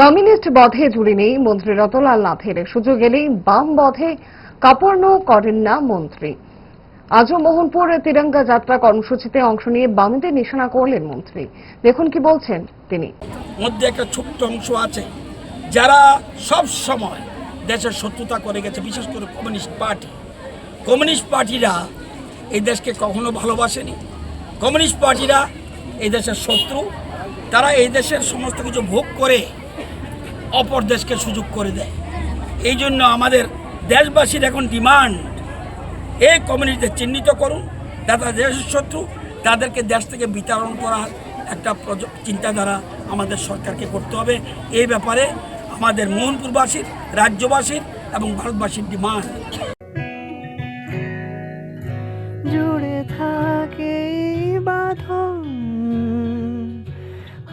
Communist বধে জুড়ে নেই মন্ত্রী রতলাল নাথের। সুযোগ এলেই বাম বধে কাপড় করেন না মন্ত্রী। আজও মোহনপুর তিরঙ্গা যাত্রা কর্মসূচিতে অংশ নিয়ে বামদের নিশানা করলেন মন্ত্রী। দেখুন কি বলছেন তিনি। মধ্যে একটা ছোট্ট অংশ আছে। যারা সব সময় দেশের শত্রুতা করে গেছে, বিশেষ করে কমিউনিস্ট পার্টি। কমিউনিস্ট পার্টিরা এই দেশকে কখনো ভালোবাসেনি। কমিউনিস্ট পার্টিরা এই দেশের শত্রু। তারা এই দেশের সমস্ত কিছু ভোগ করে অপর দেশকে সুযোগ করে দেয়। এই জন্য আমাদের দেশবাসীর এখন ডিমান্ড, এই কমিউনিটিদের চিহ্নিত করুন, যারা দেশের শত্রু, তাদেরকে দেশ থেকে বিতরণ করার একটা চিন্তাধারা আমাদের সরকারকে করতে হবে। এই ব্যাপারে আমাদের মোহনপুরবাসীর, রাজ্যবাসীর এবং ভারতবাসীর ডিমান্ড। জুড়ে থাকে